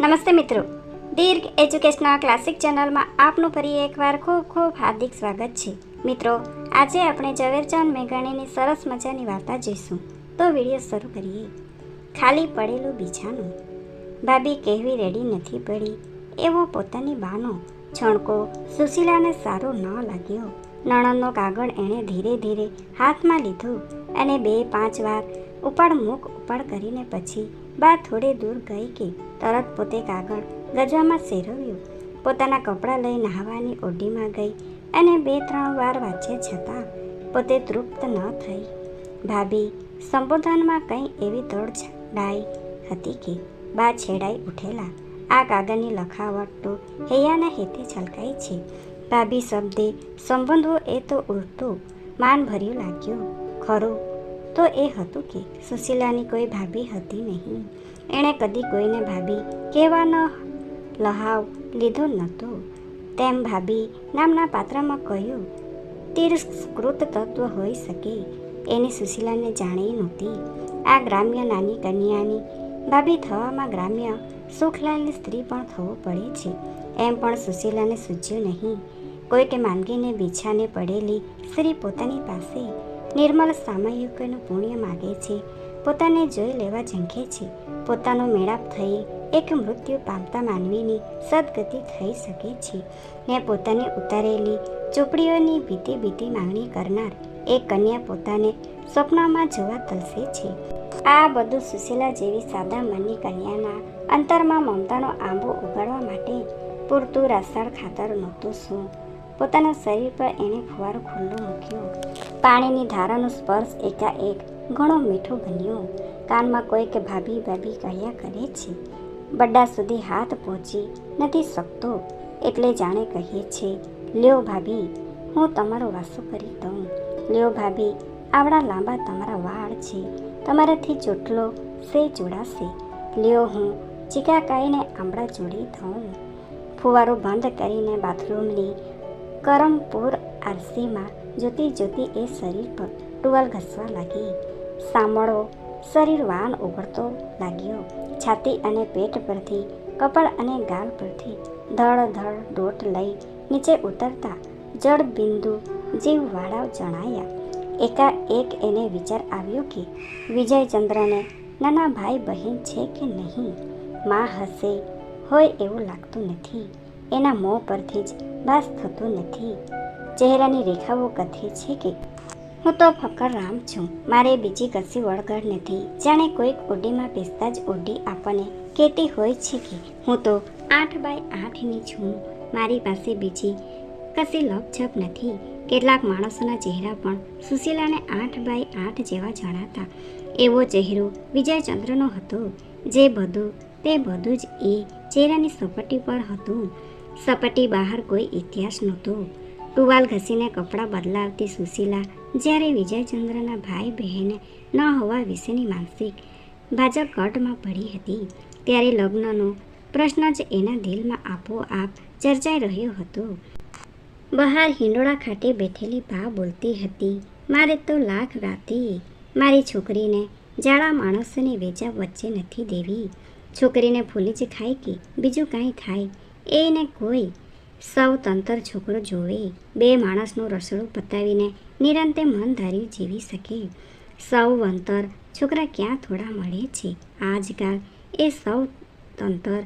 નમસ્તે મિત્રો. દીર્ઘ educational classic ચેનલમાં આપનું ફરી એકવાર ખૂબ ખૂબ હાર્દિક સ્વાગત છે. મિત્રો, આજે આપણે ઝવેરચંદ મેઘાણીની સરસ મજાની વાર્તા જોઈશું. તો વીડિયો શરૂ કરીએ. ખાલી પડેલું બીજાનું. ભાભી કહેવી રેડી નથી પડી. એવો પોતાની બાનો. છણકો સુશીલાને સારો ન લાગ્યો. નણંદનો કાગળ એણે ધીરે ધીરે હાથમાં લીધો અને બે પાંચ વાર ઉપાડ મુખ ઉપાડ કરીને પછી બા થોડે દૂર ગઈ કે તરત પોતે કાગળ ગજવામાં સેરવ્યું. પોતાના કપડાં લઈ નહાવાની ઓઢીમાં ગઈ અને બે ત્રણ વાર વાંચે છતાં પોતે તૃપ્ત ન થઈ. ભાભી, સંબોધનમાં કંઈ એવી દોડ હતી કે બા છેડાઈ ઉઠેલા. આ કાગળની લખાવટ તો હૈયાના હેતે છલકાઈ છે. ભાભી શબ્દે, સંબંધો એ તો ઉલટું માન ભર્યું લાગ્યું. ખરું તો એ હતું કે સુશીલાની કોઈ ભાભી હતી નહીં. એણે કદી કોઈને ભાભી કહેવાનો લહાવ લીધો નહોતો. તેમ ભાભી નામના પાત્રમાં કહ્યું, તિરસ્કૃત તત્વ હોઈ શકે, એની સુશીલાને જાણી નહોતી. આ ગ્રામ્ય નાની કન્યાની ભાભી થવામાં ગ્રામ્ય સુખલાલની સ્ત્રી પણ થવું પડે છે. એમ પણ સુશીલાને સૂચ્યું નહીં. કોઈ કે માંગીને બીછાને પડેલી સ્ત્રી પોતાની પાસે નિર્મળ સામયિકનું પુણ્ય માગે છે. પોતાને જોઈ લેવા ઝંખે છે. પોતાનો મેળાપ થઈ એક મૃત્યુ પામતા માનવીની સદગતિ થઈ શકે છે. ને પોતાની ઉતારેલી ચોપડીઓની બીતી બીતી માંગણી કરનાર એ કન્યા પોતાને સ્વપ્નમાં જોવા તલસે છે. આ બધું સુશીલા જેવી સાદા મનની કન્યાના અંતરમાં મમતાનો આંબો ઉગાડવા માટે પૂરતું રાસાળ ખાતર નહોતું શું? પોતાના શરીર પર એણે ફુવારો ખુલ્લો મૂક્યો. પાણીની ધારાનો સ્પર્શ એકાએક ઘણો મીઠો બન્યો. કાનમાં કોઈ ભાભી ભાભી કહ્યા કરે છે, બડા સુધી હાથ પહોંચી નથી શકતો. એટલે જાણે કહીએ છે, લ્યો ભાભી, હું તમારો વાસો કરી દઉં. લ્યો ભાભી, આવડા લાંબા તમારા વાળ છે, તમારાથી ચોટલો સે જોડાશે લ્યો હું, ચીકા કાઈને આંબળા જોડી દઉં. ફુવારો બંધ કરીને બાથરૂમની કરમપુર આરસીમાં જોતી જોતી એ શરીર પર ટુવાલ ઘસવા લાગી. સાંભળો, શરીર વાન ઉઘડતો લાગ્યો. છાતી અને પેટ પરથી, કપાળ અને ગાલ પરથી ધડ ધડ ડોટ લઈ નીચે ઉતરતા જળ બિંદુ જીવવાળા જણાયા. એકાએક એને વિચાર આવ્યો કે વિજયચંદ્રને નાના ભાઈ બહેન છે કે નહીં? માં હશે, હોય એવું લાગતું નથી. એના મોં પરથી જ બાસ થતું નથી. ચહેરાની રેખાઓ કથે છે કે, હું તો ફકર રામ છું. મારે બીજી કશી વળગડ નથી. જાણે કોઈક ઓડીમાં બેસતા જ ઓડી આપણને કહેતી હોય છે કે, હું તો આઠ બાય આઠની છું. મારી પાસે બીજી કશી લપછપ નથી. કેટલાક માણસોના ચહેરા પણ સુશીલાને આઠ બાય આઠ જેવા જણાતા. એવો ચહેરો વિજયચંદ્રનો હતો. જે બધું, તે બધું જ એ ચહેરાની સપાટી પર હતું. સપાટી બહાર કોઈ ઇતિહાસ નહોતો. ટુવાલ ઘસીને કપડાં બદલાવતી સુશીલા, જ્યારે વિજયચંદ્રના ભાઈ બહેન ન હોવા વિશેની માનસિક ભાજપ કટમાં પડી હતી, ત્યારે લગ્નનો પ્રશ્ન જ એના દિલમાં આપોઆપ ચર્ચાઈ રહ્યો હતો. બહાર હિંડોળા ખાતે બેઠેલી બા બોલતી હતી, મારે તો લાખ રાતી મારી છોકરીને જાડા માણસોની વેચા વચ્ચે નથી દેવી. છોકરીને ભૂલી જ ખાય કે બીજું કાંઈ થાય? એને કોઈ સૌ તંતર છોકરો જોવે. બે માણસનું રસોડું પતાવીને નિરંતે મન ધાર્યું જીવી શકે. સૌ વંતર છોકરા ક્યાં થોડા મળે છે? આજકાલ એ સૌ તંતર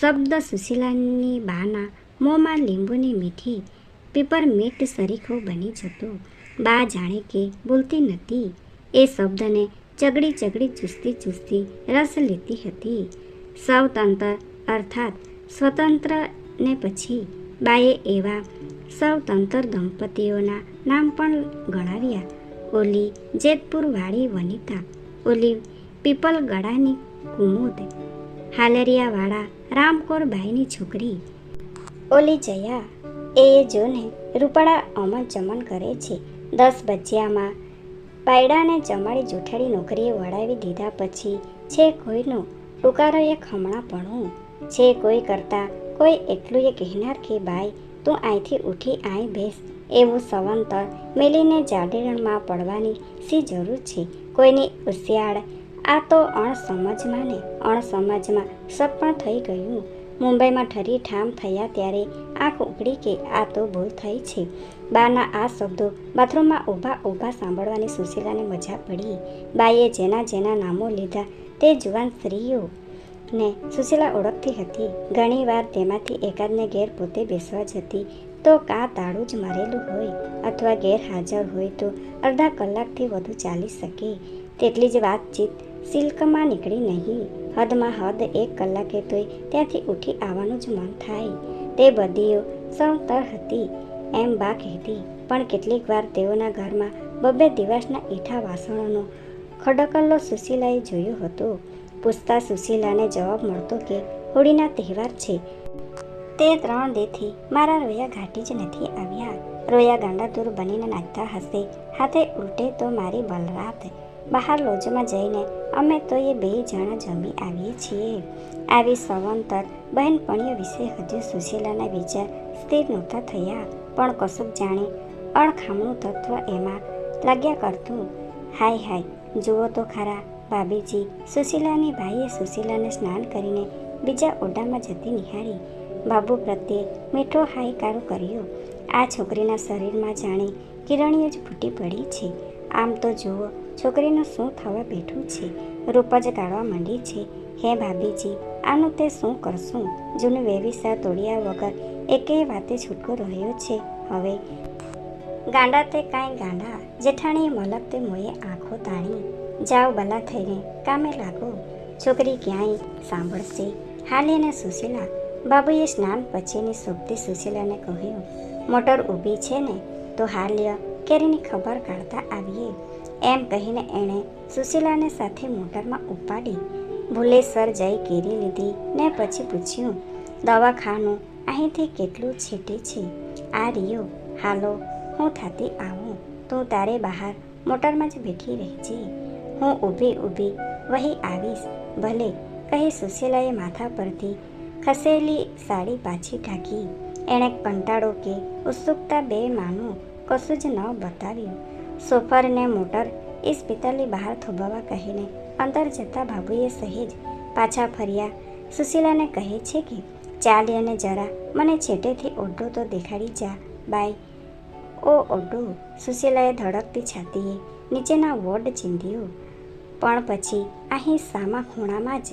શબ્દ સુશીલાની બાના મોંમાં લીંબુની મીઠી પીપર મીઠ સરીખો બની જતો. બા જાણે કે બોલતી નથી. એ શબ્દને ચગડી ચગડી ચૂસતી ચૂસતી રસ લેતી હતી. સૌ તંત્ર અર્થાત સ્વતંત્ર ને પછી બાએ એવા સૌ તંત્ર દંપતીઓના નામ પણ ગણાવ્યા. ઓલી જેતપુરવાળી વનિતા, ઓલી પીપલગડાની કુમુદ, હાલરિયાવાળા રામકોરબાઈની છોકરી. ઓલી જયા, એ જોને રૂપાળા અમન ચમન કરે છે. દસ બજ્યામાં પાયડાને જમાડી જૂઠાડી નોકરીએ વળાવી દીધા પછી છે કોઈનું એ ખમણાપણું છે કોઈ કરતા કોઈ એટલું એ કહેનાર કે, બાઈ, તું અહીંથી ઉઠી આય, બેસ. એવું સવંતર મેલીને જાડેરણમાં પડવાની શી જરૂર છે? કોઈની ઉશિયાળ આ તો અણસમજમાં ને અણસમજમાં પણ થઈ ગયું. મુંબઈમાં ઠરી ઠામ થયા ત્યારે આંખ ઉગડી કે, આ તો ભૂલ થઈ છે. બાના આ શબ્દો બાથરૂમમાં ઊભા ઊભા સાંભળવાની સુશીલાને મજા પડી. બાએ જેના જેના નામો લીધા તે જુવાન સ્ત્રીઓ ને સુશીલા ઓળખતી હતી. ઘણીવાર તેમાંથી એકાદને ઘેર પોતે બેસવા જતી. તો કાં તાળું જ મારેલું હોય અથવા ગેરહાજર હોય તો અડધા કલાકથી વધુ ચાલી શકે. તેટલી જ વાતચીત સિલ્કમાં નીકળી નહીં. હદમાં હદ એક કલાકે તોય ત્યાંથી ઉઠી આવવાનું જ મન થાય. તે બધીઓ સૌતર હતી એમ બા કહેતી. પણ કેટલીક વાર તેઓના ઘરમાં બબે દિવસના ઈઠા વાસણોનો ખડકલ્લો સુશીલાએ જોયો હતો. પૂછતા સુશીલાને જવાબ મળતો કે, હોળીના તહેવાર છે. તે ત્રણ દેથી મારા રોયા ઘાટી જ નથી આવ્યા. રોયા ગાંડાતુર બનીને નાચતા હશે. હાથે ઉલટે તો મારી બલરાત. બહાર લોજમાં જઈને અમે તો એ બે જણા જમી આવીએ છીએ. આવી સવંતર બહેનપણીઓ વિશે હજુ સુશીલાના વિચાર સ્થિર નહોતા થયા. પણ કશુંક જાણે અણખામણું તત્વ એમાં લાગ્યા કરતું. હાય હાય, જુઓ તો ખરા ભાભીજી સુશીલાની ભાઈએ સુશીલાને સ્નાન કરીને બીજા ઓરડામાં જતી નિહાળી. બાબુ પ્રત્યે મીઠો હાયકારો કર્યો. આ છોકરીના શરીરમાં જાણે કિરણીઓ જ ફૂટી પડી છે. આમ તો જુઓ, છોકરીનું શું થવા બેઠું છે? રૂપ જ કાઢવા માંડી છે. હે ભાભીજી આનું તે શું કરશું? જૂનું વેવિસા તોડ્યા વગર એકેય વાતે છૂટકો રહ્યો છે. હવે ગાંડા તે કાંઈ ગાંડા જેઠાણી મલક તે મોએ આંખો તાણી. જાઓ ભલા થઈને કામે લાગો. છોકરી ક્યાંય સાંભળશે? હાલીને સુશીલા. બાબુએ સ્નાન પછીની શોભતી સુશીલાને કહ્યું, મોટર ઊભી છે ને? તો હાલ્ય, કેરીની ખબર કાઢતા આવીએ. એમ કહીને એણે સુશીલાને સાથે મોટરમાં ઉપાડી. ભુલેસર જઈ કેરી લીધી ને પછી પૂછ્યું, દવાખાનું અહીંથી કેટલું છેટે છે? આ રિયો હાલો, હું થાતી આવું. તું તારે બહાર મોટરમાં જ બેઠી રહેજે. હું ઊભી ઊભી વહી આવીશ. ભલે, કહી સુશીલાએ માથા પરથી ખસેલી સાડી પાછી ઢાંકી. એણે કંટાળો કે ઉત્સુકતા બે માનું કશું જ ન બતાવ્યું. સોફરને મોટર ઇસ્પિતલની બહાર થોભાવા કહીને અંદર જતા બાબુએ સહેજ પાછા ફર્યા. સુશીલાને કહે છે કે, ચાલી અને જરા, મને છેટેથી ઓઢો તો દેખાડી જા, બાય. ઓ ઓઢો, સુશીલાએ ધડકતી છાતીએ નીચેના વોર્ડ ચીંધ્યો. પણ પછી અહીં સામા ખૂણામાં જ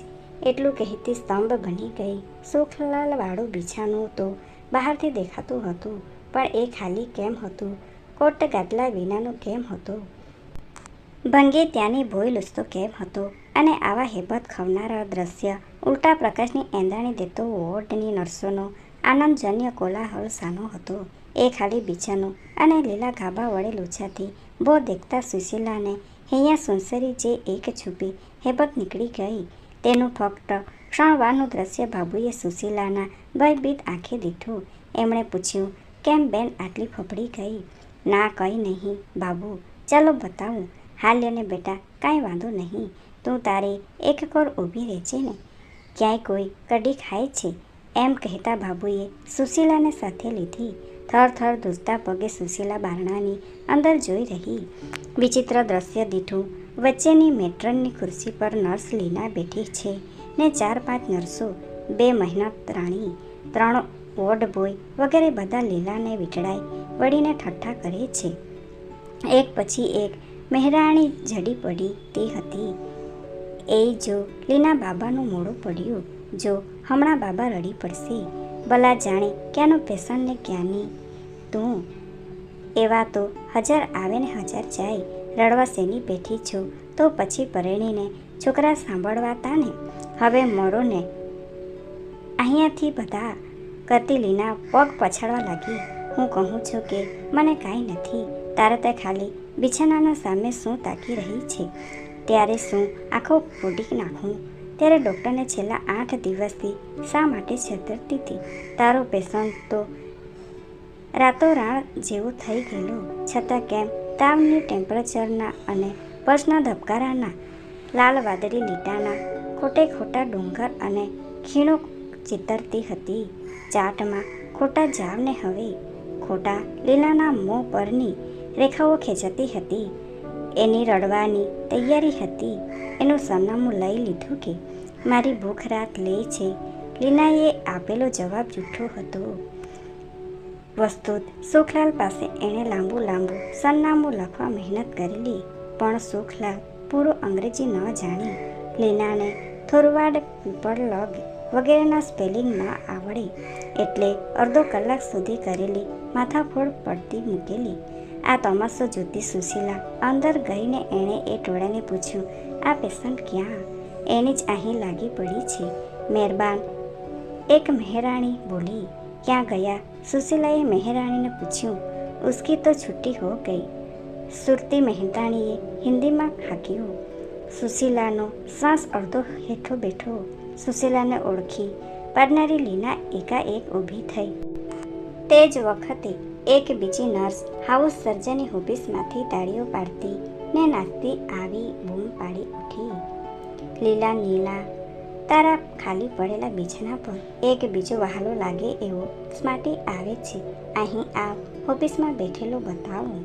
એટલું કહેતી સ્તંભ બની ગઈ. સુખલાલવાળું બીછાનું તો બહારથી દેખાતું હતું, પણ એ ખાલી કેમ હતું? કોટ ગાદલા વિનાનું કેમ હતું? ભંગે ત્યાંની ભોય લુસતો કેમ હતો? અને આવા હેબત ખવનારા દ્રશ્ય ઉલટા પ્રકાશની એંધાણી દેતો વોર્ડની નર્સોનો આનંદજન્ય કોલાહલ સાનો હતો. એ ખાલી બીજાનું અને લીલા ગાભા વડે લૂછાથી બહુ દેખતા સુશીલાને હૈયા સુનસરી જે એક છુપી હેબત નીકળી ગઈ. તેનું ફક્ત ક્ષણવારનું દ્રશ્ય બાબુએ સુશીલાના ભયભીત આંખે દીઠું. એમણે પૂછ્યું, કેમ બેન આટલી ફફડી ગઈ? ના, કંઈ નહીં, બાબુ. ચાલો બતાવું. હાલ્યને બેટા, કાંઈ વાંધો નહીં. તું તારે એક કોર ઊભી રહેજે ને. ક્યાંય કોઈ કડી ખાય છે? એમ કહેતા બાબુએ સુશીલાને સાથે લીધી. થર થર ધૂસતા પગે સુશીલા બારણાની અંદર જોઈ રહી. વિચિત્ર દ્રશ્ય દીઠું વચ્ચેની મેટ્રનની ખુરશી પર નર્સ લીના બેઠી છે ને ચાર પાંચ નર્સો, બે મહિના રાણી, ત્રણ વોર્ડ બોય વગેરે બધા લીલાને વીંટળાઈ વળીને ઠઠ્ઠા કરે છે. એક પછી એક મહેરાણી જડી પડી તે હતી. એ જો લીના બાબાનું મોડું પડ્યું, જો હમણાં બાબા રડી પડશે. ભલા જાણે ક્યાંનો પેશન્ટને ક્યાંની તું એવા તો હજાર આવે ને હજાર જાય, રડવા શેની બેઠી છું? તો પછી પરણીને છોકરા સાંભળવાતા ને? હવે મરો ને અહીંયાથી બધા કરતી પગ પછાડવા લાગી. હું કહું છું કે મને કાંઈ નથી, તારે તે ખાલી બિછાનાના સામે શું તાકી રહી છે? ત્યારે શું આખો ફૂટી નાખું? ત્યારે ડૉક્ટરને છેલ્લા આઠ દિવસથી શા માટે છેતરતી હતી? તારો પેશન્ટ તો રાતોરાત જેવું થઈ ગયેલું, છતાં કેમ? તાવની ટેમ્પરેચરના અને પર્સના ધબકારાના, લાલ વાદળી લીટાના, ખોટે ખોટા ડુંગર અને ખીણો ચિતરતી હતી. ચાટમાં ખોટા જાવને હવે ખોટા લીલાના મોં પરની રેખાઓ ખેંચતી હતી. એની રડવાની તૈયારી હતી. એનું સરનામું લઈ લીધું કે, મારી ભૂખ રાત લે છે. લીનાએ આપેલો જવાબ જૂઠો હતો. વસ્તુત. સુખલાલ પાસે એણે લાંબુ લાંબુ સરનામું લખવા મહેનત કરેલી પણ સુખલાલ પૂરું અંગ્રેજી ન જાણી. લીનાને થોરવાડ પીપળલોગ વગેરેના સ્પેલિંગ ન આવડે એટલે અડધો કલાક સુધી કરેલી માથાફોડ પડતી મૂકેલી. આ તમાસો જોતી સુશીલા અંદર ગઈને એણે એ ટોળાને પૂછ્યું, આ પેશન્ટ ક્યાં? એની જ અહીં લાગી પડી છે. મહેરબાન, એક મહેરાણી બોલી ક્યાં ગયા? સુશીલાએ મહેરાણીને પૂછ્યું, ઉસકી તો છુટ્ટી હો ગઈ. સુરતી મહેતાણીએ હિન્દીમાં હાક્યું, સુશીલાનો શ્વાસ અડધો હેઠો બેઠો. સુશીલાને ઓળખી પાડનારી લીના એકાએક ઊભી થઈ. તે જ વખતે એક બીજી નર્સ હાઉસ સર્જનની હોબીસમાંથી તાળીઓ પાડતી ને નાચતી આવી બૂમ પાડી ઉઠી. લીલા, નીલા તારા ખાલી પડેલા બિછાના પર એક બીજો વહાલો લાગે એવો સ્માર્ટી આવે છે. અહીં આ ઓફિસમાં બેઠેલો બતાવો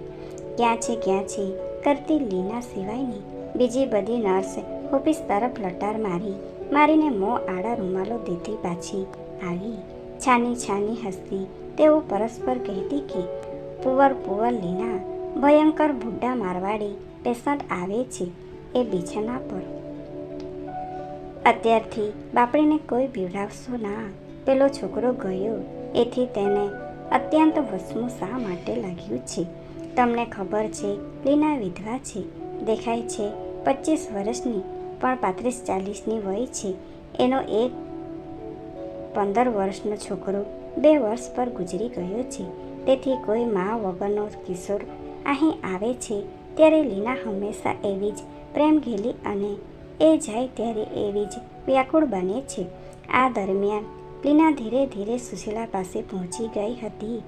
ક્યાં છે ક્યાં છે? કરતી લીના સિવાયની બીજી બધી નર્સ ઓફિસ તરફ લટાર મારી. મારીને મોં આડા રૂમાલો દેતી પાછી આવી. છાની છાની હસતી. તેઓ પરસ્પર કહેતી કે, પુવર પુવર લીના, ભયંકર બુઢા મારવાડી, પેશન્ટ આવે છે એ બિછાના પર. અત્યારથી બાપડીને કોઈ બીવડાવશો ના. પેલો છોકરો ગયો. એથી તેને અત્યંત વસમું શા માટે લાગ્યું છે? તમને ખબર છે, લીના વિધવા છે. દેખાય છે પચીસ વર્ષની, પણ પાંત્રીસ ચાલીસની વય છે. એનો એક પંદર વર્ષનો છોકરો બે વર્ષ પર ગુજરી ગયો છે. તેથી કોઈ મા વગરનો કિશોર અહીં આવે છે. ત્યારે લીના હંમેશા એવી જ પ્રેમઘેલી અને એ જાય ત્યારે એવી જ વ્યાકુળ બને છે. આ દરમિયાન લીના ધીરે ધીરે સુશીલા પાસે પહોંચી ગઈ હતી.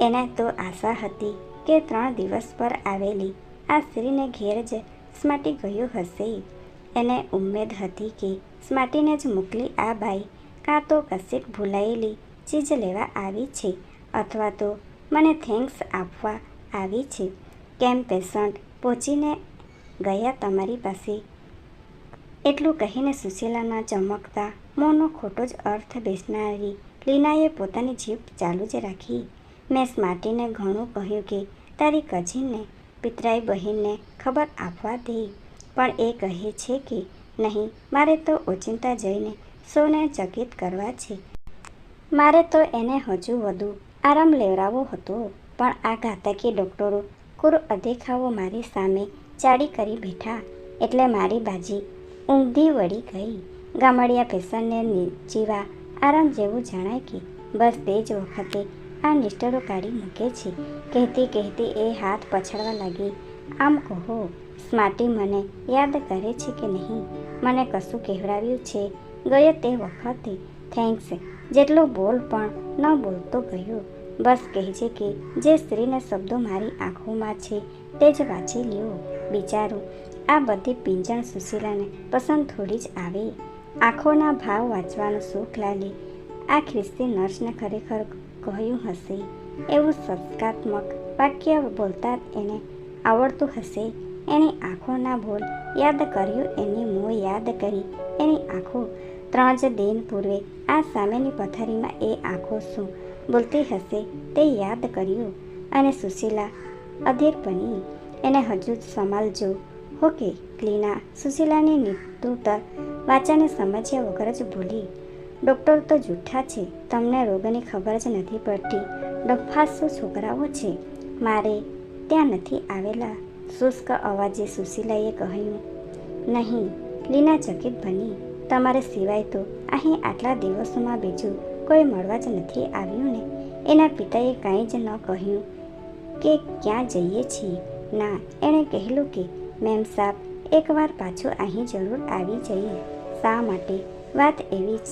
એને તો આશા હતી કે ત્રણ દિવસ પર આવેલી આ સ્ત્રીને ઘેર જ સ્માટી ગયું હશે. એને ઉમ્મેદ હતી કે સ્માટીને જ મોકલી આ બાઈ કાં તો કશીક ભૂલાયેલી ચીજ લેવા આવી છે અથવા તો મને થેન્ક્સ આપવા આવી છે. કેમ પેશન્ટ પહોંચીને ગયા તમારી પાસે? એટલું કહીને સુશીલાના ચમકતા મોંનો ખોટો જ અર્થ બેસનારી લીનાએ પોતાની જીભ ચાલુ જ રાખી. મેં સ્માર્ટીને ઘણું કહ્યું કે, તારી કજીનને પિતરાઈ બહેનને ખબર આપવા દે. પણ એ કહે છે કે, નહીં, મારે તો ઓચિંતા જઈને સૌને ચકિત કરવા છે. મારે તો એને હજુ વધુ આરામ લેવડાવવો હતો. પણ આ ઘાતકી ડૉક્ટરો કુર અદેખાવો મારી સામે ચાડી કરી બેઠા. એટલે મારી બાજી ઊંઘી વળી ગઈ. ગામડિયા ફેશનને જીવા આરામ જેવું જણાય કે, બસ તે જ વખતે આ નિષ્ઠરો કાઢી મૂકે છે. કહેતી કહેતી એ હાથ પછાડવા લાગી. આમ કહો, સ્માર્ટી મને યાદ કરે છે કે નહીં? મને કશું કહેવડાવ્યું છે? ગયો તે વખતે થેન્ક્સ. જેટલો બોલ પણ ન બોલતો ગયો. બસ કહેજે કે, જે સ્ત્રીને શબ્દો મારી આંખોમાં છે, તે જ વાંચી લ્યો. બિચારું આ બધી પિંજણ સુશીલાને પસંદ થોડી જ આવે. આંખોના ભાવ વાંચવાનો સુખ લાગે આ ખ્રિસ્તી નર્સને ખરેખર કહ્યું હશે. એવું સંસ્કારાત્મક વાક્ય બોલતા જ એને આવડતું હશે. એની આંખોના બોલ યાદ કર્યું, એની મોં યાદ કરી, એની આંખો ત્રણ જ દિન પૂર્વે આ સામેની પથારીમાં એ આંખો શું બોલતી હશે તે યાદ કર્યું. અને સુશીલા અધીર બની. એને હજુ જ સંભાળજો હોકે ક્લીના. સુશીલાની નિતુતર વાચાને સમજ્યા વગર જ ભૂલી ડૉક્ટર તો જૂઠા છે. તમને રોગની ખબર જ નથી પડતી. ડફાસો છોકરાઓ છે. મારે ત્યાં નથી આવેલા. શુષ્ક અવાજે સુશીલાએ કહ્યું, નહીં. લીના ચકિત બની, તમારે સિવાય તો અહીં આટલા દિવસોમાં બીજું કોઈ મળવા જ નથી આવ્યું ને. એના પિતાએ કાંઈ જ ન કહ્યું કે ક્યાં જઈએ છીએ. ના, એણે કહેલું કે મેમ સાહેબ, એકવાર પાછો અહીં જરૂર આવી જઈએ. શા માટે? વાત એવી જ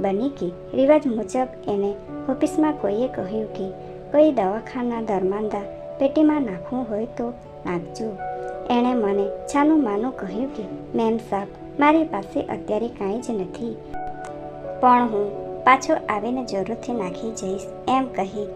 બની કે રિવાજ મુજબ એને ઓફિસમાં કોઈએ કહ્યું કે કોઈ દવાખાના દરમાંદા પેટીમાં નાખવું હોય તો નાખજો. એણે મને છાનું માનું કહ્યું કે, મેમ સાહેબ, મારી પાસે અત્યારે કાંઈ જ નથી. પણ હું પાછો આવીને જરૂરથી નાખી જઈશ. એમ કહી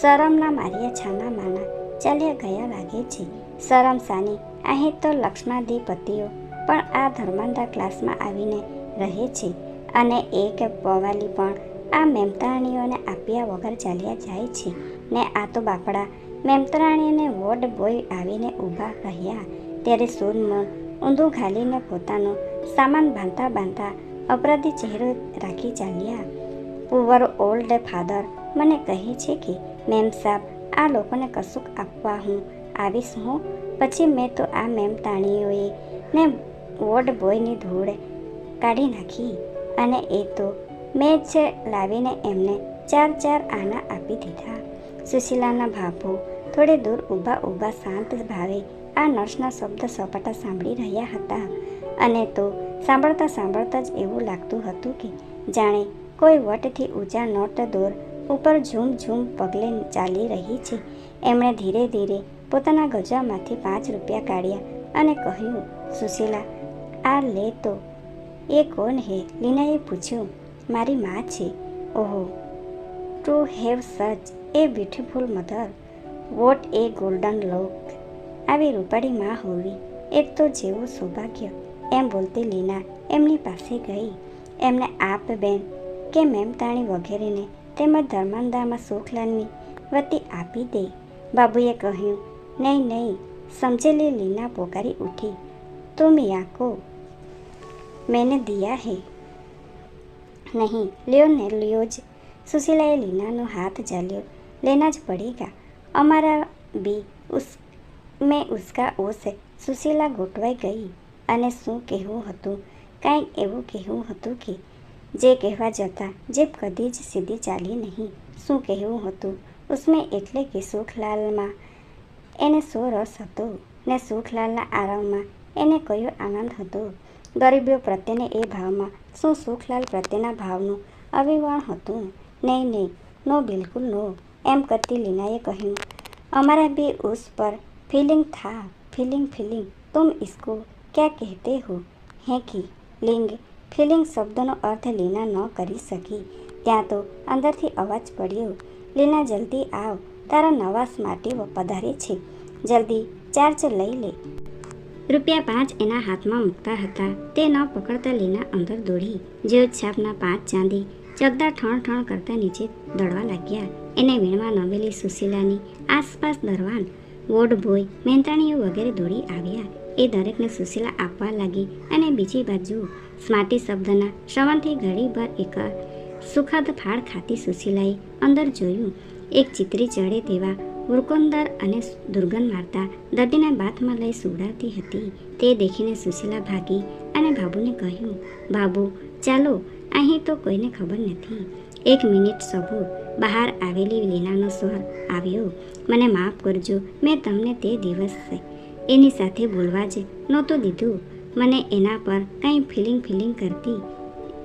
શરમના માર્યા છાના માના ચાલ્યા ગયા લાગે છે. શરમ સાની અહીં તો લક્ષ્માધિપતિઓ પણ આ ધર્માંધા ક્લાસમાં આવીને રહે છે અને એક પવાલી પણ આ મેમતરાણીઓને આપ્યા વગર ચાલ્યા જાય છે. ને આ તો બાપડા મેમતરાણીને વોર્ડ બોય આવીને ઊભા રહ્યા. ત્યારે સોનમોન ઊંધું ઘાલીને પોતાનો સામાન બાંધતા બાંધતા અપરાધી ચહેરો રાખી ચાલ્યા. પુઅર ઓલ્ડ ફાધર, મને કહે છે કે, મેમ સાહેબ આ લોકોને કશુંક આપવા હું આવીશ હું. પછી મેં તો આ મેમ તાણીઓએ ને વોર્ડ બોયની ધૂળ કાઢી નાખી અને એ તો મેં જ લાવીને એમને ચાર ચાર આના આપી દીધા. સુશીલાના ભાભો થોડે દૂર ઊભા ઊભા શાંત ભાવે આ નર્સના શબ્દ સપાટા સાંભળી રહ્યા હતા. અને તો સાંભળતા સાંભળતા જ એવું લાગતું હતું કે જાણે કોઈ વટથી ઊંચા નોટ દોર ઉપર ઝૂમ ઝૂમ પગલે ચાલી રહી છે. એમણે ધીરે ધીરે પોતાના ગજામાંથી પાંચ રૂપિયા કાઢ્યા અને કહ્યું, સુશીલા, આ લે તો. એ કોણ હે? લીનાએ પૂછ્યું, મારી મા છે. ઓહો to have such a beautiful mother. What a golden lock. આવી રૂપાળી મા હોવી એક તો જેવું સૌભાગ્ય. એમ બોલતી લીના એમની પાસે ગઈ. એમને આપ બેન કે મેમતાણી વગેરેને તેમજ ધર્માંદામાં સુખલાલની વતી આપી દે. બાબુએ કહ્યું નહીં નહીં, સમજેલી લીના પોકારી ઉઠી. તુમ કો. મેને દિયા હે. નહીં, લ્યો ને, લ્યો જ. સુશીલાએ લીનાનો હાથ ઝાલ્યો લેના જ પડેગા. અમારા બી ઉસ, મેં ઉસકા ઓસ. સુશીલા ગોઠવાઈ ગઈ અને શું કહેવું હતું? કાંઈક એવું કહેવું હતું કે, જે કહેવા જતાં જે કદી જ સીધી ચાલી નહીં. શું કહેવું હતું? ઉસમે એટલે કે સુખલાલમાં એને શું રસ હતો ને સુખલાલના આરામમાં એને કયો આનંદ હતો? ગરીબીઓ પ્રત્યેને એ ભાવમાં શું સુખલાલ પ્રત્યેના ભાવનું અવિવાણ હતું? નહીં નહીં, નો, બિલકુલ નો, એમ કરતી લીનાએ કહ્યું. અમારા બી ઉસ પર ફીલિંગ થા, ફીલિંગ ફીલિંગ, તુમ ઇસકો ક્યાં કહેતે હો? હે કી લિંગ, ફિલિંગ શબ્દનો અર્થ લીના ન કરી શકી. ત્યાં તો અંદરથી અવાજ પડ્યો. લીના, જલ્દી આવ. તારા નવા માટે પધારે છે. જલ્દી ચાર્જ લઈ લે. રૂપિયા પાંચ એના હાથમાં મૂકતા હતા. તે ન પકડતા લીના અંદર દોડી. જેઓ છાપના પાંચ ચાંદી ચગદા ઠણ ઠણ કરતા નીચે દોડવા લાગ્યા. એને વીણમાં નવેલી સુશીલાની આસપાસ દરવાન વોડ બોય મહેંતાણીઓ વગેરે દોડી આવ્યા. એ દરેકને સુશીલા આપવા લાગી અને બીજી બાજુ સ્માર્ટી શબ્દના શ્રવણથી ઘડીભર એક સુખદ ફાળ ખાતી સુશીલાએ અંદર જોયું એક ચિત્રી ચડે તેવા વૃકોંદર અને દુર્ગંધ મારતા દર્દીના બાથમાં લઈ સુવડાવતી હતી. તે દેખીને સુશીલા ભાગી અને બાબુને કહ્યું, બાબુ, ચાલો, અહીં તો કોઈને ખબર નથી. એક મિનિટ સબૂર. બહાર આવેલી લીનાનો સ્વર આવ્યો. મને માફ કરજો, મેં તમને તે દિવસે એની સાથે બોલવા જ નહોતું દીધું. મને એના પર કંઈ ફિલિંગ ફિલિંગ કરતી.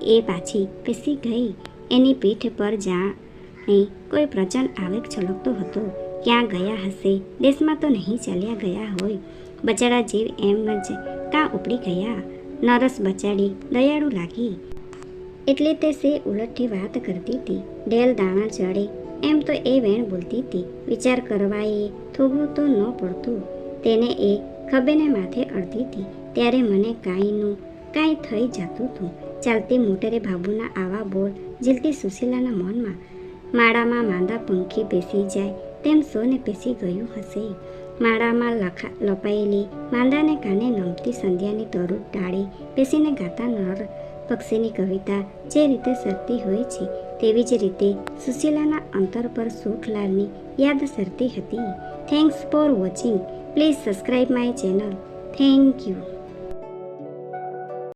એ પાછી પેસી ગઈ. એની પીઠ પર જાણે કોઈ પ્રચંડ આવેગ છલકતો હતો. ક્યાં ગયા હશે? દેશમાં તો નહીં ચાલ્યા ગયા હોય. બચાડા જીવ એમ જ કાં ઉપડી ગયા? નરસ બચાડી દયાળુ લાગી. એટલે તે સે ઉલટથી વાત કરતી હતી ઢેલ દાણા ચડે. એમ તો એ વેણ બોલતી હતી વિચાર કરવા એ થોભું તો ન પડતું. તેને એ ખભેને માથે અડતી હતી ત્યારે મને કાંઈનું, કાંઈ થઈ જતું હતું ચાલતી મોટરે બાબુના આવા બોલ જીલતી સુશીલાના મનમાં માળામાં માંદા પંખી બેસી જાય તેમ સોને પેસી ગયું હશે. માળામાં લખા લપાયેલી માંદાને કાને નમતી સંધ્યાની તરુ ટાળી બેસીને ગાતા નર પક્ષીની કવિતા જે રીતે સરતી હોય છે તેવી જ રીતે સુશીલાના અંતર પર સુખલાલની યાદ સરતી હતી. Thanks for watching please subscribe my channel thank you